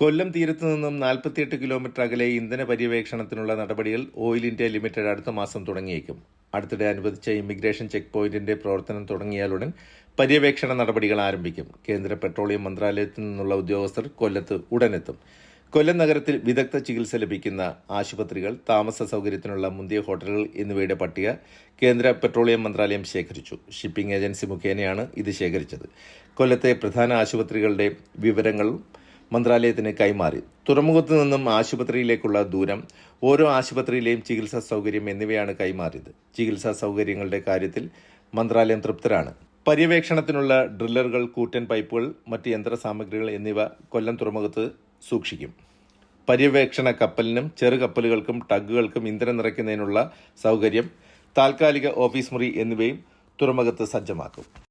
കൊല്ലം തീരത്തു നിന്നും നാൽപ്പത്തിയെട്ട് കിലോമീറ്റർ അകലെ ഇന്ധന പര്യവേക്ഷണത്തിനുള്ള നടപടികൾ ഓയിൽ ഇന്ത്യ ലിമിറ്റഡ് അടുത്ത മാസം തുടങ്ങിയേക്കും. അടുത്തിടെ അനുവദിച്ച ഇമിഗ്രേഷൻ ചെക്ക് പോയിന്റിന്റെ പ്രവർത്തനം തുടങ്ങിയാലുടൻ പര്യവേക്ഷണ നടപടികൾ ആരംഭിക്കും. കേന്ദ്ര പെട്രോളിയം മന്ത്രാലയത്തിൽ നിന്നുള്ള ഉദ്യോഗസ്ഥർ കൊല്ലത്ത് ഉടനെത്തും. കൊല്ലം നഗരത്തിൽ വിദഗ്ധ ചികിത്സ ലഭിക്കുന്ന ആശുപത്രികൾ താമസ സൗകര്യത്തിനുള്ള മുന്തിയ ഹോട്ടലുകൾ എന്നിവയുടെ പട്ടിക കേന്ദ്ര പെട്രോളിയം മന്ത്രാലയം ശേഖരിച്ചു. ഷിപ്പിംഗ് ഏജൻസി മുഖേനയാണ് ഇത് ശേഖരിച്ചത്. കൊല്ലത്തെ പ്രധാന ആശുപത്രികളുടെ വിവരങ്ങളും മന്ത്രാലയത്തിന് കൈമാറി. തുറമുഖത്തു നിന്നും ആശുപത്രിയിലേക്കുള്ള ദൂരം ഓരോ ആശുപത്രിയിലെയും ചികിത്സാ സൗകര്യം എന്നിവയാണ് കൈമാറിയത്. ചികിത്സാ സൗകര്യങ്ങളുടെ കാര്യത്തിൽ മന്ത്രാലയം തൃപ്തരാണ്. പര്യവേക്ഷണത്തിനുള്ള ഡ്രില്ലറുകൾ കൂറ്റൻ പൈപ്പുകൾ മറ്റ് യന്ത്രസാമഗ്രികൾ എന്നിവ കൊല്ലം തുറമുഖത്ത് സൂക്ഷിക്കും. പര്യവേക്ഷണ കപ്പലിനും ചെറുകപ്പലുകൾക്കും ടഗുകൾക്കും ഇന്ധനം നിറയ്ക്കുന്നതിനുള്ള സൗകര്യം താൽക്കാലിക ഓഫീസ് മുറി എന്നിവയും തുറമുഖത്ത് സജ്ജമാക്കും.